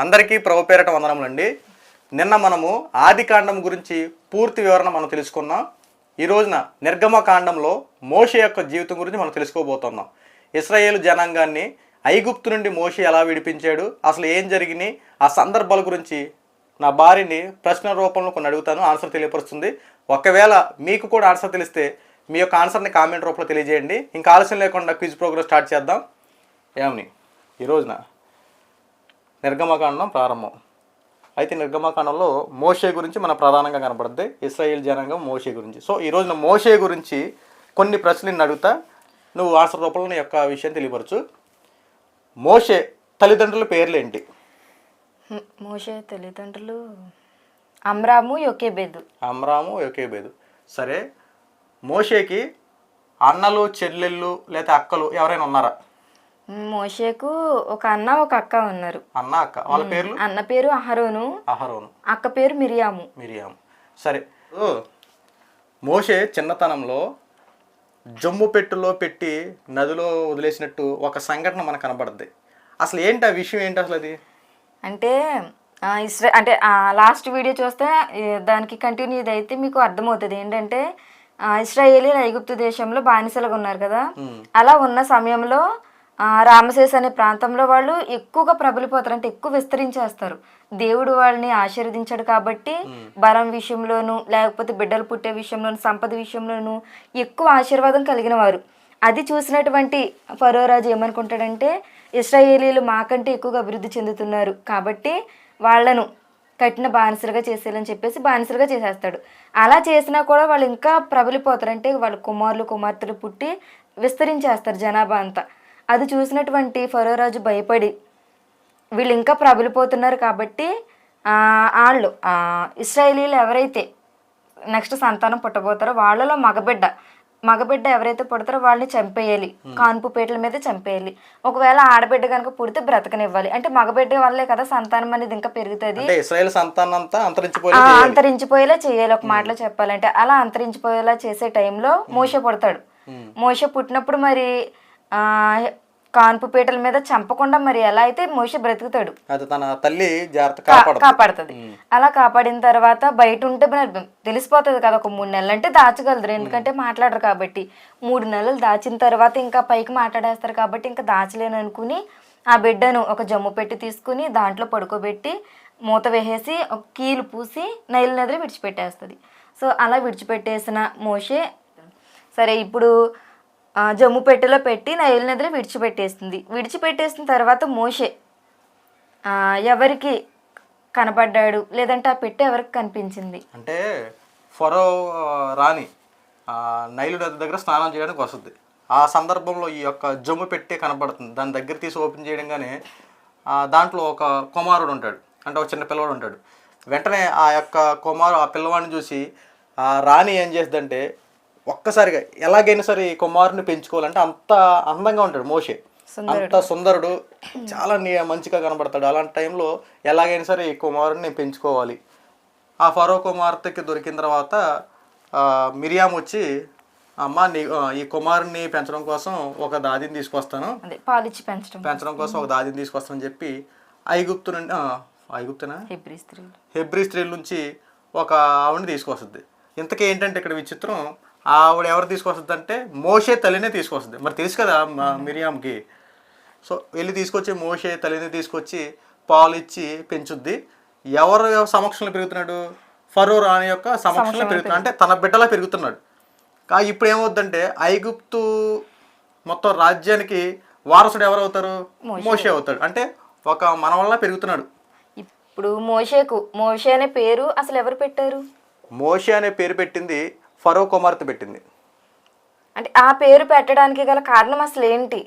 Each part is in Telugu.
అందరికీ ప్రభు పేరట వందనములండి. నిన్న మనము ఆది కాండం గురించి పూర్తి వివరణ మనం తెలుసుకున్నాం. ఈ రోజున నిర్గమ కాండంలో మోషే యొక్క జీవితం గురించి మనం తెలుసుకోబోతున్నాం. ఇస్రాయేల్ జనాంగాన్ని ఐగుప్తు నుండి మోషే ఎలా విడిపించాడు అసలు ఏం జరిగినాయి ఆ సందర్భాల గురించి నా భార్యని ప్రశ్న రూపంలో కొన్ని అడుగుతాను ఆన్సర్ తెలియపరుస్తుంది. ఒకవేళ మీకు కూడా ఆన్సర్ తెలిస్తే మీ యొక్క ఆన్సర్ని కామెంట్ రూపంలో తెలియజేయండి. ఇంకా ఆలస్యం లేకుండా క్విజ్ ప్రోగ్రామ్ స్టార్ట్ చేద్దాం. ఏమని? ఈ రోజున నిర్గమకాండం ప్రారంభం. అయితే నిర్గమకాండంలో మోషే గురించి మన ప్రధానంగా కనపడుద్ది. ఇస్రాయేల్ జనాంగం మోషే గురించి. సో ఈ రోజున మోషే గురించి కొన్ని ప్రశ్నలు నేను అడుగుతా. నువ్వు ఆన్సర్ రూపంలో నీ యొక్క విషయం తెలియపరచు. మోషే తల్లిదండ్రుల పేర్లు ఏంటి మోషే తల్లిదండ్రులు అమ్రాము యొకేబెదు. అమ్రాము యోకేబేదు. సరే మోషేకి అన్నలు చెల్లెళ్ళు లేదా అక్కలు ఎవరైనా ఉన్నారా? మోషేకు ఒక అన్న ఒక అక్క ఉన్నారు. అన్న అక్క. వాళ్ళ పేర్లు? అన్న పేరు అహరోను. అహరోను. అక్క పేరు మిరియాము. మిరియాం సరే. మోషే చిన్నతనంలో జమ్ము పెట్టెలో పెట్టి నదిలో వదిలేసినట్టు ఒక సంఘటన మనకు కనబడుద్ది. అసలు ఏంటి ఆ విషయం? ఏంటి అసలు అది? అంటే ఇస్రా అంటే లాస్ట్ వీడియో చూస్తే దానికి కంటిన్యూ ఇదైతే మీకు అర్థమవుతుంది. ఏంటంటే ఆ, ఇస్రాయేలీలు ఐగుప్తు దేశంలో బానిసలుగా ఉన్నారు కదా. అలా ఉన్న సమయంలో రామశేష్ అనే ప్రాంతంలో వాళ్ళు ఎక్కువగా ప్రబలిపోతారు అంటే ఎక్కువ విస్తరించేస్తారు. దేవుడు వాళ్ళని ఆశీర్వదించాడు కాబట్టి బలం విషయంలోను లేకపోతే బిడ్డలు పుట్టే విషయంలోను సంపద విషయంలోను ఎక్కువ ఆశీర్వాదం కలిగిన వారు అది చూసినటువంటి ఫరో రాజు ఏమనుకుంటాడంటే ఇస్రాయేలీలు మాకంటే ఎక్కువగా అభివృద్ధి చెందుతున్నారు కాబట్టి వాళ్ళను కట్టిన బానిసలుగా చేసేయాలని చెప్పేసి బానిసలుగా చేసేస్తాడు. అలా చేసినా కూడా వాళ్ళు ఇంకా ప్రబలిపోతారు అంటే వాళ్ళ కుమారులు కుమార్తెలు పుట్టి విస్తరించేస్తారు జనాభా అంతా. అది చూసినటువంటి ఫరో రాజు భయపడి వీళ్ళు ఇంకా ప్రబలిపోతున్నారు కాబట్టి ఆ, వాళ్ళు ఇస్రాయేలీలు ఎవరైతే నెక్స్ట్ సంతానం పుట్టబోతారో వాళ్ళలో మగబిడ్డ మగబిడ్డ ఎవరైతే పుడతారో వాళ్ళని చంపేయాలి. కాన్పు పీటల మీద చంపేయాలి. ఒకవేళ ఆడబిడ్డ కనుక పుడితే బ్రతకనివ్వాలి. అంటే మగబిడ్డ వల్లే కదా సంతానం అనేది ఇంకా పెరుగుతుంది. అంతరించిపోయేలా చేయాలి. ఒక మాటలో చెప్పాలంటే. అలా అంతరించిపోయేలా చేసే టైంలో మోస పుడతాడు. మోస పుట్టినప్పుడు మరి కాన్పు పీటల మీద చంపకుండా మరి ఎలా అయితే మోస బ్రతుకుతాడు? అది తన తల్లి జాగ్రత్త కాపాడుతుంది. అలా కాపాడిన తర్వాత బయట ఉంటే తెలిసిపోతుంది కదా ఒక మూడు నెలలు అంటే దాచగలరు. ఎందుకంటే మాట్లాడరు కాబట్టి. మూడు నెలలు దాచిన తర్వాత ఇంకా పైకి మాట్లాడేస్తారు కాబట్టి ఇంకా దాచలేను అనుకుని ఆ బిడ్డను ఒక జమ్ము పెట్టి తీసుకుని దాంట్లో పడుకోబెట్టి మూత వేసేసి ఒక కీలు పూసి నైలు నదిలో విడిచిపెట్టేస్తుంది. సో అలా విడిచిపెట్టేసిన మోషే సరే ఇప్పుడు జమ్ము పెట్టెలో పెట్టి నైలు నదిలో విడిచిపెట్టేస్తుంది విడిచిపెట్టేసిన తర్వాత మోషే ఎవరికి కనపడ్డాడు లేదంటే ఆ పెట్టె ఎవరికి కనిపించింది? అంటే ఫరో రాణి నైలు నది దగ్గర స్నానం చేయడానికి వస్తుంది. ఆ సందర్భంలో ఈ యొక్క జమ్ము పెట్టే కనపడుతుంది దాని దగ్గర తీసి ఓపెన్ చేయడంగానే దాంట్లో ఒక కుమారుడు ఉంటాడు. అంటే ఒక చిన్న పిల్లవాడు ఉంటాడు. వెంటనే ఆ యొక్క కుమారు ఆ పిల్లవాడిని చూసి రాణి ఏం చేస్తుందంటే ఒక్కసారిగా ఎలాగైనా సరే ఈ కుమారుని పెంచుకోవాలంటే అంత అందంగా ఉంటాడు మోషే. అంత సుందరుడు. చాలా నీ మంచిగా కనబడతాడు. అలాంటి టైంలో ఎలాగైనా సరే ఈ కుమారుని పెంచుకోవాలి. ఆ ఫరో కుమార్తెకి దొరికిన తర్వాత మిరియాం వచ్చి అమ్మ నీ ఈ కుమారుని పెంచడం కోసం ఒక దాదిని తీసుకొస్తాను. పాలిచ్చి పెంచడం పెంచడం కోసం ఒక దాదిని తీసుకొస్తానని చెప్పి ఐగుప్తు నుండి ఐగుప్తునా? హెబ్రీ స్త్రీలు. హెబ్రి స్త్రీల నుంచి ఒక ఆవిడని తీసుకొస్తుంది. ఇంతకీ ఏంటంటే ఇక్కడ విచిత్రం? ఆవిడ ఎవరు తీసుకొస్తుంది అంటే మోషే తల్లినే తీసుకొస్తుంది. మరి తెలుసు కదా మా మిరియాంకి సో వెళ్ళి తీసుకొచ్చి మోషే తల్లిని తీసుకొచ్చి పాలు ఇచ్చి పెంచుద్ది. ఎవరు సమక్షంలో పెరుగుతున్నాడు? ఫరో రాణి యొక్క సమక్షంలో పెరుగుతున్నాడు. అంటే తన బిడ్డలా పెరుగుతున్నాడు. కా ఇప్పుడు ఏమవుద్దంటే ఐగుప్తు మొత్తం రాజ్యానికి వారసుడు ఎవరు అవుతారు మోషే అవుతాడు. అంటే ఒక మన వల్ల పెరుగుతున్నాడు. ఇప్పుడు మోషేకు మోషే అనే పేరు అసలు ఎవరు పెట్టారు? మోషే అనే పేరు పెట్టింది ఫరో కుమార్తె పెట్టింది. అంటే ఆ పేరు పెట్టడానికి గల కారణం అసలు ఏంటి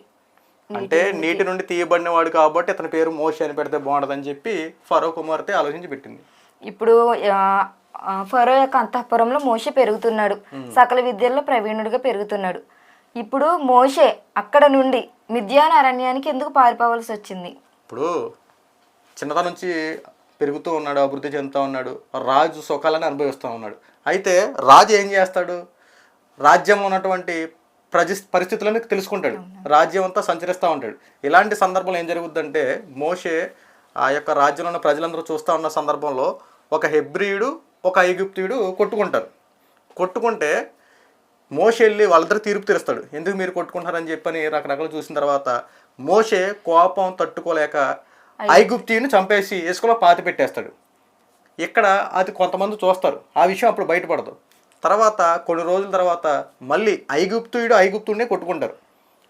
అంటే నీటి నుండి తీయబడిన వాడు కాబట్టి అతని పేరు మోషే అని పెడితే బాగుంటుందని చెప్పి ఫరో కుమార్తె ఆలోచించి పెట్టింది. ఇప్పుడు ఫరో యొక్క అంతఃపురంలో మోషే పెరుగుతున్నాడు. సకల విద్యల్లో ప్రవీణుడిగా పెరుగుతున్నాడు. ఇప్పుడు మోషే అక్కడ నుండి మిథ్యాన అరణ్యానికి ఎందుకు పారిపోవాల్సి వచ్చింది? ఇప్పుడు చిన్నతనం నుంచి పెరుగుతూ ఉన్నాడు అభివృద్ధి చెందుతూ ఉన్నాడు రాజు సుఖాలను అనుభవిస్తూ ఉన్నాడు. అయితే రాజు ఏం చేస్తాడు? రాజ్యంలో ఉన్నటువంటి ప్రజ పరిస్థితులను తెలుసుకుంటాడు. రాజ్యం అంతా సంచరిస్తూ ఉంటాడు. ఇలాంటి సందర్భంలో ఏం జరుగుద్దంటే మోషే ఆ యొక్క రాజ్యంలో ఉన్న ప్రజలందరూ చూస్తూ ఉన్న సందర్భంలో ఒక హెబ్రియుడు ఒక ఐగుప్తియుడు కొట్టుకుంటారు. కొట్టుకుంటే మోషే వెళ్ళి వాళ్ళిద్దరు తీర్పు తీరుస్తాడు. ఎందుకు మీరు కొట్టుకుంటారని చెప్పని రకరకాలు చూసిన తర్వాత మోషే కోపం తట్టుకోలేక ఐగుప్తిని చంపేసి ఇసుకలో పాతి పెట్టేస్తాడు. ఇక్కడ అది కొంతమంది చూస్తారు. ఆ విషయం అప్పుడు బయటపడదు. తర్వాత కొన్ని రోజుల తర్వాత మళ్ళీ ఐగుప్తుయుడు ఐగుప్తుడినే కొట్టుకుంటారు.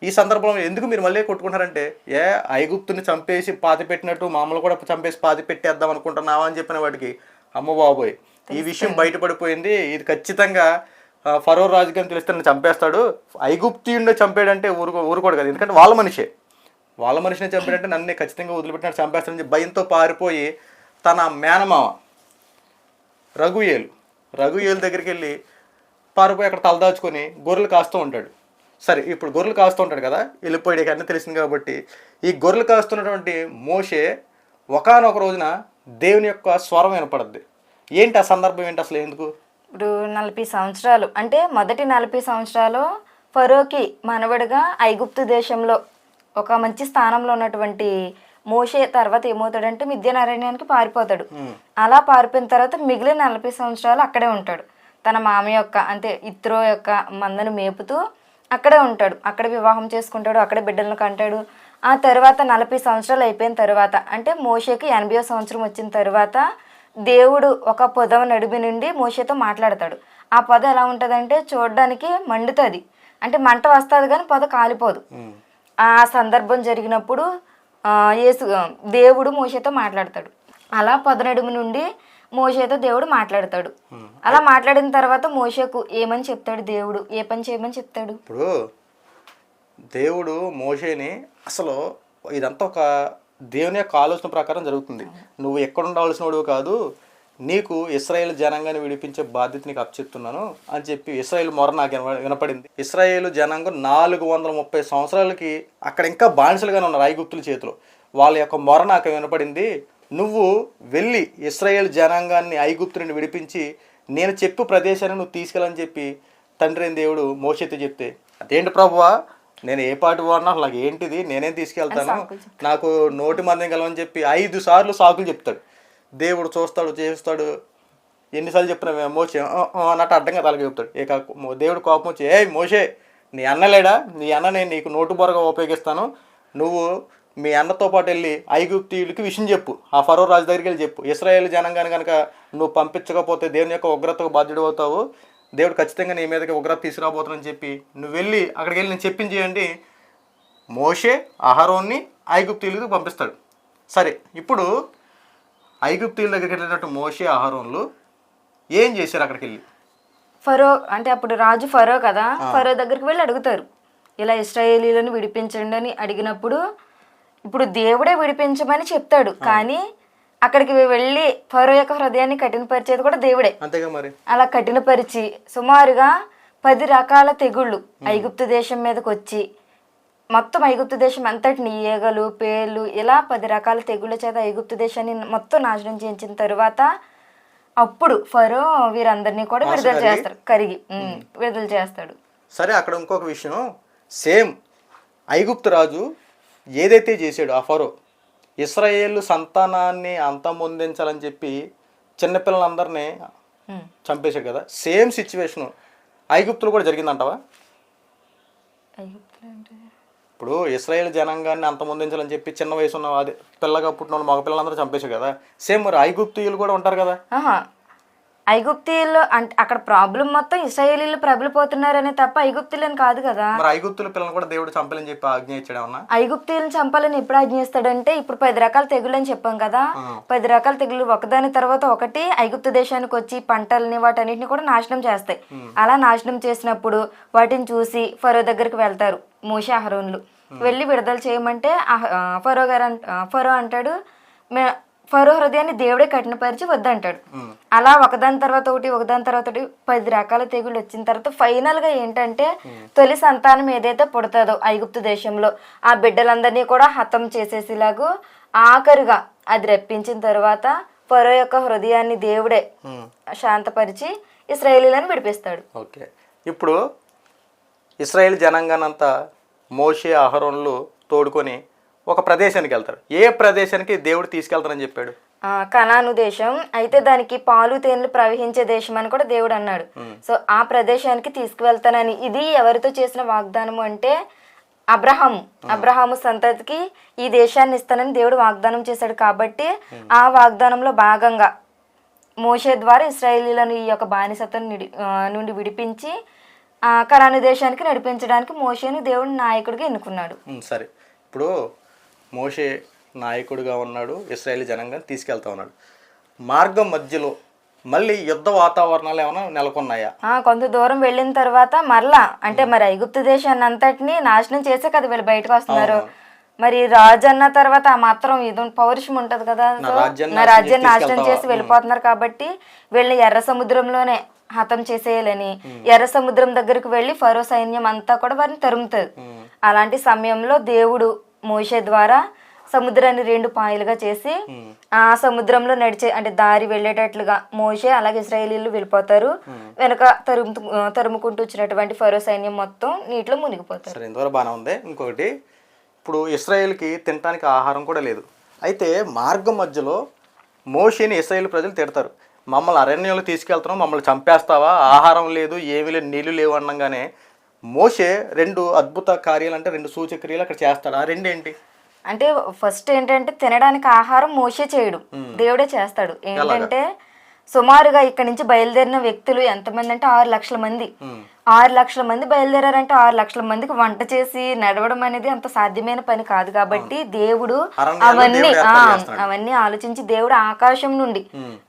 ఈ సందర్భంలో ఎందుకు మీరు మళ్ళీ కొట్టుకుంటారంటే ఏ ఐగుప్తుని చంపేసి పాతి పెట్టినట్టు మామూలు కూడా చంపేసి పాతి పెట్టేద్దాం అనుకుంటున్నావా అని చెప్పిన వాటికి అమ్మ బాబోయ్ ఈ విషయం బయటపడిపోయింది. ఇది ఖచ్చితంగా ఫరో రాజుకి తెలిస్తే నన్ను చంపేస్తాడు. ఐగుప్తియుడిని చంపాడంటే ఊరుకో ఊరుకోడు కదా. ఎందుకంటే వాళ్ళ మనిషే. వాళ్ళ మనిషిని చంపాడంటే నన్ను ఖచ్చితంగా వదిలిపెట్టినట్టు చంపేస్తాడని భయంతో పారిపోయి తన మేనమామ రఘుయేలు. రఘుయేలు దగ్గరికి వెళ్ళి పారిపోయి అక్కడ తలదాచుకొని గొర్రెలు కాస్తూ ఉంటాడు. సరే ఇప్పుడు గొర్రెలు కాస్తూ ఉంటాడు కదా వెళ్ళిపోయాడు అన్నీ తెలిసింది కాబట్టి. ఈ గొర్రెలు కాస్తున్నటువంటి మోషే ఒకానొక రోజున దేవుని యొక్క స్వరం వినపడద్ది. ఏంటి ఆ సందర్భం? ఏంటి అసలు ఎందుకు? ఇప్పుడు నలభై సంవత్సరాలు అంటే మొదటి నలభై సంవత్సరాలు ఫరోకి మనవడిగా ఐగుప్తు దేశంలో ఒక మంచి స్థానంలో ఉన్నటువంటి మోషే తర్వాత ఏమవుతాడంటే మిద్యనారాయణానికి పారిపోతాడు. అలా పారిపోయిన తర్వాత మిగిలిన నలభై సంవత్సరాలు అక్కడే ఉంటాడు. తన మామ యొక్క అంటే ఇత్రో యొక్క మందను మేపుతూ అక్కడే ఉంటాడు. అక్కడ వివాహం చేసుకుంటాడు అక్కడే బిడ్డలను కంటాడు. ఆ తర్వాత నలభై సంవత్సరాలు అయిపోయిన తర్వాత అంటే మోషేకి ఎనభై సంవత్సరం వచ్చిన తర్వాత దేవుడు ఒక పొదవ నడుమి నుండి మోషేతో మాట్లాడతాడు. ఆ పొద ఎలా ఉంటుందంటే చూడడానికి మండుతుంది. అంటే మంట వస్తుంది కానీ పొద కాలిపోదు. ఆ సందర్భం జరిగినప్పుడు యేసు దేవుడు మోషేతో మాట్లాడతాడు. అలా పొద నడుము నుండి మోషేతో దేవుడు మాట్లాడతాడు. అలా మాట్లాడిన తర్వాత మోషేకు ఏమని చెప్తాడు దేవుడు? ఏ పని చేయమని చెప్తాడు? ఇప్పుడు దేవుడు మోషేని అసలు ఇదంతా ఒక దేవుని యొక్క ఆలోచన ప్రకారం జరుగుతుంది. నువ్వు ఎక్కడ ఉండవలసిన వాడు కాదు నీకు ఇస్రాయేల్ జనాంగాన్ని విడిపించే బాధ్యత నీకు అప్పచెప్తున్నాను అని చెప్పి ఇస్రాయేల్ మొర నాకు వినప- వినపడింది. ఇస్రాయేల్ జనాంగం నాలుగు వందల ముప్పై సంవత్సరాలకి అక్కడ ఇంకా బానిసలుగానే ఉన్నారు ఐగుప్తుల చేతిలో. వాళ్ళ యొక్క మొర నాకు వినపడింది నువ్వు వెళ్ళి ఇస్రాయేల్ జనాంగాన్ని ఐగుప్తు నుండి విడిపించి నేను చెప్పు ప్రదేశాన్ని నువ్వు తీసుకెళ్ళని చెప్పి తండ్రి దేవుడు మోషతో చెప్తే అదేంటి ప్రభువా? నేను ఏ పాటి వాడినా నాకు ఏంటిది? నేనేం తీసుకెళ్తాను? నాకు నోటి మందం కలవని చెప్పి ఐదు సార్లు సాకులు చెప్తాడు. దేవుడు చూస్తాడు చేస్తాడు. ఎన్నిసార్లు చెప్పినా మేము మోసే అన్నట్టు అడ్డంగా తలకి చెప్తాడు ఇక దేవుడు కోపం వచ్చి ఏ మోసే నీ అన్నలేడా నీ అన్న నేను నీకు నోటు బొరగా ఉపయోగిస్తాను. నువ్వు మీ అన్నతో పాటు వెళ్ళి ఐగుప్తీయులకి విషయం చెప్పు. ఆ ఫరో రాజు దగ్గరికి వెళ్ళి చెప్పు. ఇస్రాయేల్ జనంగాని కనుక నువ్వు పంపించకపోతే దేవుని యొక్క ఉగ్రతకు బాధ్యుడు అవుతావు. దేవుడు ఖచ్చితంగా నీ మీదకి ఉగ్రత తీసుకురాబోతానని చెప్పి నువ్వు వెళ్ళి అక్కడికి వెళ్ళి నేను చెప్పించేయండి మోషే అహరోన్ని ఐగుప్తీయులకు పంపిస్తాడు. సరే ఇప్పుడు ఐగుప్తీయుల దగ్గరికి వెళ్ళినట్టు మోషే అహరోన్లు ఏం చేశారు అక్కడికి వెళ్ళి ఫరో అంటే అప్పుడు రాజు ఫరో కదా ఫరో దగ్గరికి వెళ్ళి అడుగుతారు. ఇలా ఇస్రాయేలీలను విడిపించండి అని అడిగినప్పుడు ఇప్పుడు దేవుడే విడిపించమని చెప్తాడు కానీ అక్కడికి వెళ్ళి ఫరో యొక్క హృదయాన్ని కఠినపరిచేది కూడా దేవుడే. అంతేగా మరి? అలా కఠినపరిచి సుమారుగా పది రకాల తెగుళ్ళు ఐగుప్తు దేశం మీదకి వచ్చి మొత్తం ఐగుప్తు దేశం అంతటిని ఈగలు పేర్లు ఇలా పది రకాల తెగుళ్ళ చేత ఐగుప్తు దేశాన్ని మొత్తం నాశనం చేయించిన తరువాత అప్పుడు ఫరో వీరందరినీ కూడా విడుదల కరిగి? చేస్తారు కరిగి విడుదల చేస్తాడు. సరే అక్కడ ఇంకొక విషయం. సేమ్ ఐగుప్తు రాజు ఏదైతే చేశాడో ఆ ఫరో ఇస్రాయేల్ సంతానాన్ని అంతమొందించాలని చెప్పి చిన్నపిల్లలందరినీ. చంపేశాడు కదా. సేమ్ సిచ్యువేషన్ ఐగుప్తులో కూడా జరిగిందంటావా? ఐగుప్తులో అంటే ఇప్పుడు ఇస్రాయేల్ జనాంగాన్ని అంతమొందించాలని చెప్పి చిన్న వయసు ఉన్న అది పిల్లగా పుట్టిన వాళ్ళు మగ పిల్లలందరూ చంపేశారు కదా. సేమ్ మరి ఐగుప్తీయులు కూడా ఉంటారు కదా. ఆహా ఐగుప్తీయుల్లో అంటే అక్కడ ప్రాబ్లం మొత్తం ఇస్రాయేలీలు ప్రబలిపోతున్నారనే తప్ప ఐగుప్తులని కాదు కదా. మరి ఐగుప్తుల పిల్లలు కూడా దేవుడు చంపాలని చెప్పి ఆజ్ఞ ఇచ్చాడు ఏమన్నా? ఐగుప్తీయులను చంపాలని ఎప్పుడు ఆజ్ఞిస్తాడంటే ఇప్పుడు పది రకాల తెగులు అని చెప్పాం కదా. పది రకాల తెగులు ఒకదాని తర్వాత ఒకటి ఐగుప్తు దేశానికి వచ్చి పంటల్ని వాటన్నిటిని కూడా నాశనం చేస్తాయి. అలా నాశనం చేసినప్పుడు వాటిని చూసి ఫరో దగ్గరికి వెళ్తారు మోషే అహరోన్లు. వెళ్ళి విడుదల చేయమంటే ఫరో గారు ఫరో అంటాడు మే ఫరో హృదయాన్ని దేవుడే కఠినపరిచి వద్దంటాడు. అలా ఒకదాని తర్వాత ఒకటి ఒకదాని తర్వాత ఒకటి పది రకాల తెగులు వచ్చిన తర్వాత ఫైనల్గా ఏంటంటే తొలి సంతానం ఏదైతే పుడతాదో ఐగుప్తు దేశంలో ఆ బిడ్డలందరినీ కూడా హతం చేసేసేలాగూ ఆఖరిగా అది రప్పించిన తర్వాత ఫరో యొక్క హృదయాన్ని దేవుడే శాంతపరిచి ఇస్రాయేలీలను విడిపిస్తాడు. ఓకే. ఇప్పుడు ఇస్రాయేల్ జనాంగానంతా మోషే అహరోన్లు తోడుకొని ఒక ప్రదేశానికి వెళ్తారు. ఏ ప్రదేశానికి దేవుడు తీసుకెళ్తానని చెప్పాడు? కనాను దేశం. అయితే దానికి పాలు తేనెలు ప్రవహించే దేశం అని కూడా దేవుడు అన్నాడు. సో ఆ ప్రదేశానికి తీసుకువెళ్తానని. ఇది ఎవరితో చేసిన వాగ్దానము అంటే అబ్రహాము. అబ్రహాము సంతతికి ఈ దేశాన్ని ఇస్తానని దేవుడు వాగ్దానం చేశాడు కాబట్టి ఆ వాగ్దానంలో భాగంగా మోషే ద్వారా ఇస్రాయేలీలను ఈ యొక్క బానిసత్వం నిడి- విడిపించి ఆ కనాను దేశానికి నడిపించడానికి మోషేని దేవుడు నాయకుడిగా ఎన్నుకున్నాడు. సరే. ఇప్పుడు మోషే నాయకుడిగా ఉన్నాడు ఇస్రాయేల్ జనంగా తీసుకెళ్తా ఉన్నాడు. మార్గం మధ్యలో మళ్ళీ యుద్ధ వాతావరణాలు ఏమైనా నెలకొన్నాయా? ఆ, కొంత దూరం వెళ్ళిన తర్వాత మరలా అంటే మరి ఐగుప్తు దేశాన్ని అంతటిని నాశనం చేసే కదా వీళ్ళు బయటకు వస్తున్నారు. మరి రాజు అన్న తర్వాత ఆ మాత్రం ఇది పౌరుషం ఉంటది కదా. నా రాజ్యాన్ని నాశనం చేసి? వెళ్ళిపోతున్నారు కాబట్టి వీళ్ళని ఎర్ర సముద్రంలోనే హతం చేసేయాలని ఎర్ర సముద్రం దగ్గరకు వెళ్ళి ఫరో సైన్యం అంతా కూడా వారిని తరుముతుంది. అలాంటి సమయంలో దేవుడు మోషే ద్వారా సముద్రాన్ని రెండు పాయలుగా చేసి ఆ సముద్రంలో నడిచే అంటే దారి వెళ్ళేటట్లుగా మోషే అలాగే ఇస్రాయేలీలు వెళ్ళిపోతారు. వెనక తరుము తరుముకుంటూ వచ్చినటువంటి ఫరో సైన్యం మొత్తం నీటిలో మునిగిపోతారు. సరే ఇంతవరకు బాగానే ఉంది. ఇంకొకటి ఇప్పుడు ఇస్రాయేల్కి తినడానికి ఆహారం కూడా లేదు. అయితే మార్గం మధ్యలో మోషేని ఇస్రాయేల్ ప్రజలు తిడతారు. మమ్మల్ని అరణ్యంలో తీసుకెళ్తున్నాం మమ్మల్ని చంపేస్తావా? ఆహారం లేదు ఏమీ లేదు నీళ్ళు లేవు అనగానే మోషే రెండు అద్భుత కార్యాలు అంటే రెండు సూచక్రియలు అక్కడ చేస్తాడు. ఆ రెండేంటి? అంటే ఫస్ట్ ఏంటంటే తినడానికి ఆహారం మోసే చేయడు. దేవుడే చేస్తాడు. ఏంటంటే సుమారుగా ఇక్కడ నుంచి బయలుదేరిన వ్యక్తులు ఎంతమంది అంటే ఆరు లక్షల మంది. ఆరు లక్షల మంది బయలుదేరారంటే ఆరు లక్షల మందికి వంట చేసి నడవడం అనేది అంత సాధ్యమైన పని కాదు కాబట్టి దేవుడు అవన్నీ. అవన్నీ ఆలోచించి దేవుడు ఆకాశం నుండి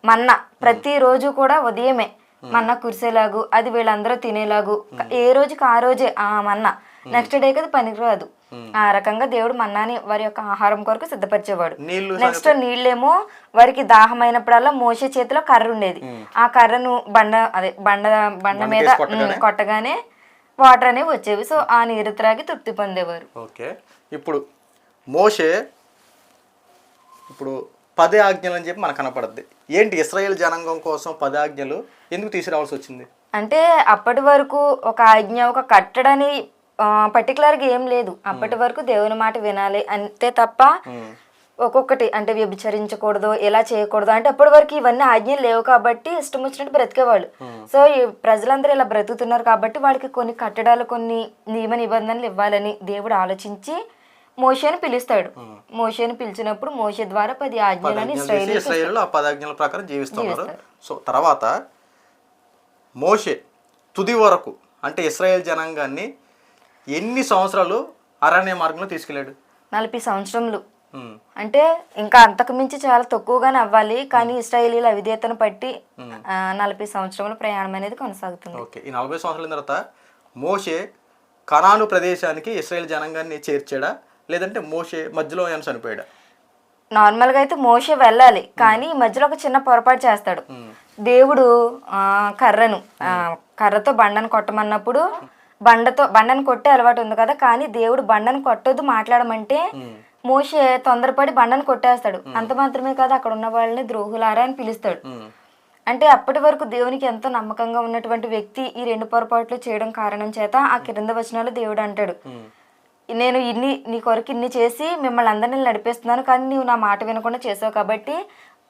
మన్నా ప్రతిరోజు కూడా ఉదయమే మన్నా కురిసేలాగు అది వీళ్ళందరూ తినేలాగు. ఏ రోజుకి ఆ రోజే ఆ మన్నా. నెక్స్ట్ డే అది పనికిరాదు ఆ రకంగా దేవుడు మన్నాని వారి యొక్క ఆహారం కొరకు సిద్ధపరిచేవాడు. నెక్స్ట్ నీళ్ళేమో వారికి దాహమైనప్పుడల్లా మోసే చేతిలో కర్ర ఉండేది ఆ కర్రను బండ అదే బండ బండ మీద కొట్టగానే? వాటర్ అనేవి వచ్చేవి. సో ఆ నీరు త్రాగి తృప్తి పొందేవారు. ఓకే. ఇప్పుడు మోషే ఇప్పుడు పదే ఆజ్ఞలు అని చెప్పి మనకు కనపడద్ది. ఏంటి ఇస్రాయేల్ జనాంగం కోసం పదే ఆజ్ఞలు ఎందుకు తీసుకురావాల్సి వచ్చింది? అంటే అప్పటి వరకు ఒక ఆజ్ఞ ఒక కట్టడని పర్టికులర్గా ఏం లేదు. అప్పటి వరకు దేవుని మాట వినాలి అంతే తప్ప ఒక్కొక్కటి అంటే వ్యభిచరించకూడదు ఎలా చేయకూడదు అంటే అప్పటి వరకు ఇవన్నీ ఆజ్ఞలు లేవు కాబట్టి ఇష్టం వచ్చినట్టు బ్రతికేవాళ్ళు. సో ఈ ప్రజలందరూ ఇలా బ్రతుకుతున్నారు కాబట్టి వాళ్ళకి కొన్ని కట్టడాలు కొన్ని నియమ నిబంధనలు ఇవ్వాలని దేవుడు ఆలోచించి మోషేని పిలుస్తాడు. మోషేని పిలిచినప్పుడు మోషే ద్వారా పది ఆజ్ఞలని ఆజ్ఞలు ఇస్రాయేల్ ఆ పదాజ్ఞల ప్రకారం జీవిస్తున్నారు. సో తర్వాత మోషే తుది వరకు అంటే ఇస్రాయేల్ జనాంగాన్ని ఎన్ని సంవత్సరాలు అరణ్య మార్గంలో తీసుకెళ్ళాడు? నలభై సంవత్సరములు. అంటే ఇంకా అంతకు మించి చాలా తక్కువగానే అవ్వాలి. కానీ ఇస్రాయేలీల అవిధేతను బట్టి నలభై సంవత్సరముల ప్రయాణం అనేది కొనసాగుతుంది. ఓకే. ఈ నలభై సంవత్సరాల తర్వాత మోషే కనాను ప్రదేశానికి ఇస్రాయేల్ జనాంగాన్ని చేర్చాడా? లేదంటే మోషే మధ్యలో ఏమైనా చనిపోయాడా? నార్మల్గా అయితే మోషే వెళ్ళాలి కానీ మధ్యలో ఒక చిన్న పొరపాటు చేస్తాడు. దేవుడు కర్రను కర్రతో బండను కొట్టమన్నప్పుడు బండతో బండను కొట్టే అలవాటు ఉంది కదా కానీ దేవుడు బండను కొట్టొద్దు మాట్లాడమంటే మోషే తొందరపడి బండను కొట్టేస్తాడు. అంత మాత్రమే కాదు అక్కడ ఉన్న వాళ్ళని ద్రోహులారా అని పిలుస్తాడు. అంటే అప్పటి వరకు దేవునికి ఎంతో నమ్మకంగా ఉన్నటువంటి వ్యక్తి ఈ రెండు పొరపాట్లు చేయడం కారణం చేత ఆ కింద వచనాలు దేవుడు అంటాడు. నేను ఇన్ని నీ కొరకు ఇన్ని చేసి మిమ్మల్ని అందరినీ నడిపిస్తున్నాను కానీ నీవు నా మాట వినకుండా చేసావు కాబట్టి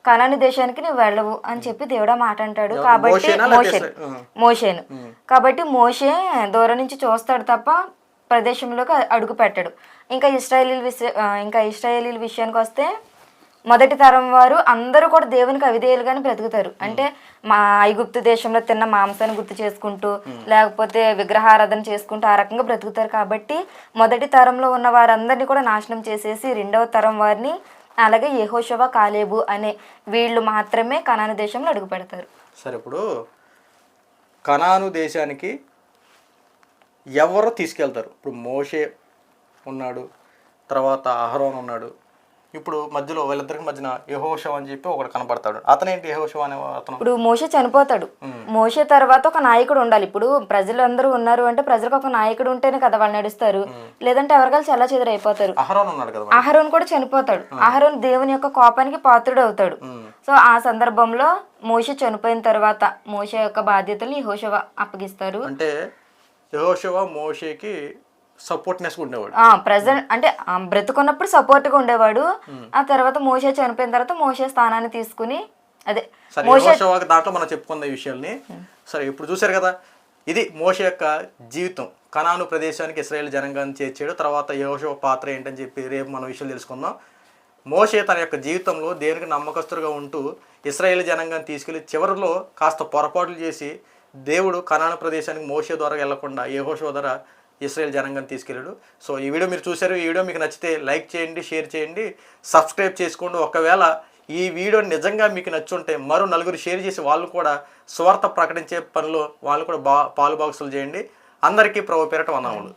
కనాని దేశానికి నువ్వు వెళ్ళవు అని చెప్పి దేవుడు మాట అంటాడు. కాబట్టి మోషేనా. మోషేను. కాబట్టి మోషే దూరం నుంచి చూస్తాడు తప్ప ప్రదేశంలోకి అడుగు పెట్టాడు. ఇంకా ఇస్రాయేలీల విషయ ఇంకా ఇస్రాయేలీల విషయానికి వస్తే మొదటి తరం వారు అందరూ కూడా దేవునికి అవిధేయులుగానే బ్రతుకుతారు. అంటే మా ఐగుప్తు దేశంలో తిన్న మాంసాన్ని గుర్తు చేసుకుంటూ లేకపోతే విగ్రహారాధన చేసుకుంటూ ఆ రకంగా బ్రతుకుతారు కాబట్టి మొదటి తరంలో ఉన్న వారందరినీ కూడా నాశనం చేసేసి రెండవ తరం వారిని అలాగే యెహోషువ కాలేబు అనే వీళ్ళు మాత్రమే కనాను దేశంలో అడుగు పెడతారు సరే ఇప్పుడు కనాను దేశానికి ఎవరు తీసుకెళ్తారు? ఇప్పుడు మోషే ఉన్నాడు తర్వాత అహరోన్ ఉన్నాడు ఇప్పుడు మధ్యలో వీళ్ళిద్దరికి మధ్యన యహోషం అని చెప్పి ఒకడు కనపడతాడు అతనేంటి యహోషం అనే అతను? ఇప్పుడు మోషే చనిపోతాడు. మోషే తర్వాత ఒక నాయకుడు ఉండాలి. ఇప్పుడు ప్రజలందరూ ఉన్నారు అంటే ప్రజలకు ఒక నాయకుడు ఉంటేనే కదా వాళ్ళు నడుస్తారు. లేదంటే ఎవరికాలు చాలా చెదరైపోతారు? అహరోన్ ఉన్నాడు కదా. అహరోన్ కూడా చనిపోతాడు. అహరోన్ దేవుని యొక్క కోపానికి పాత్రుడు అవుతాడు సో ఆ సందర్భంలో మోషే చనిపోయిన తర్వాత మోషే యొక్క బాధ్యతలు యెహోషువ అప్పగిస్తారు. అంటే యహోషవ మోషేకి సపోర్ట్నెస్గా ఉండేవాడు. ప్రజెంట్ అంటే బ్రతుకున్నప్పుడు సపోర్ట్గా ఉండేవాడు. ఆ తర్వాత మోషే చనిపోయిన తర్వాత మోషే స్థానాన్ని తీసుకుని అదే మోషే దాంట్లో మనం చెప్పుకుందాం ఈ విషయాల్ని. సరే ఇప్పుడు చూశారు కదా ఇది మోషే యొక్క జీవితం. కనాను ప్రదేశానికి ఇస్రాయేల్ జనాంగాన్ని చేర్చాడు. తర్వాత యెహోషువ పాత్ర ఏంటని చెప్పి రేపు మనం విషయాలు తెలుసుకుందాం. మోషే తన యొక్క జీవితంలో దేవునికి నమ్మకస్తులుగా ఉంటూ ఇస్రాయేల్ జనాంగాన్ని తీసుకెళ్ళి చివరిలో కాస్త పొరపాట్లు చేసి దేవుడు కనాను ప్రదేశానికి మోషే ద్వారా వెళ్ళకుండా యెహోషువ ద్వారా ఇస్రాయల్ జనాంగాన్ని తీసుకెళ్ళాడు. సో ఈ వీడియో మీరు చూశారు. ఈ వీడియో మీకు నచ్చితే లైక్ చేయండి షేర్ చేయండి సబ్స్క్రైబ్ చేసుకోండి. ఒకవేళ ఈ వీడియో నిజంగా మీకు నచ్చుంటే మరో నలుగురు షేర్ చేసి వాళ్ళు కూడా స్వార్థ ప్రకటించే పనిలో వాళ్ళు కూడా బా పాలు బాక్సులు చేయండి. అందరికీ ప్రభు పేరట వనాములు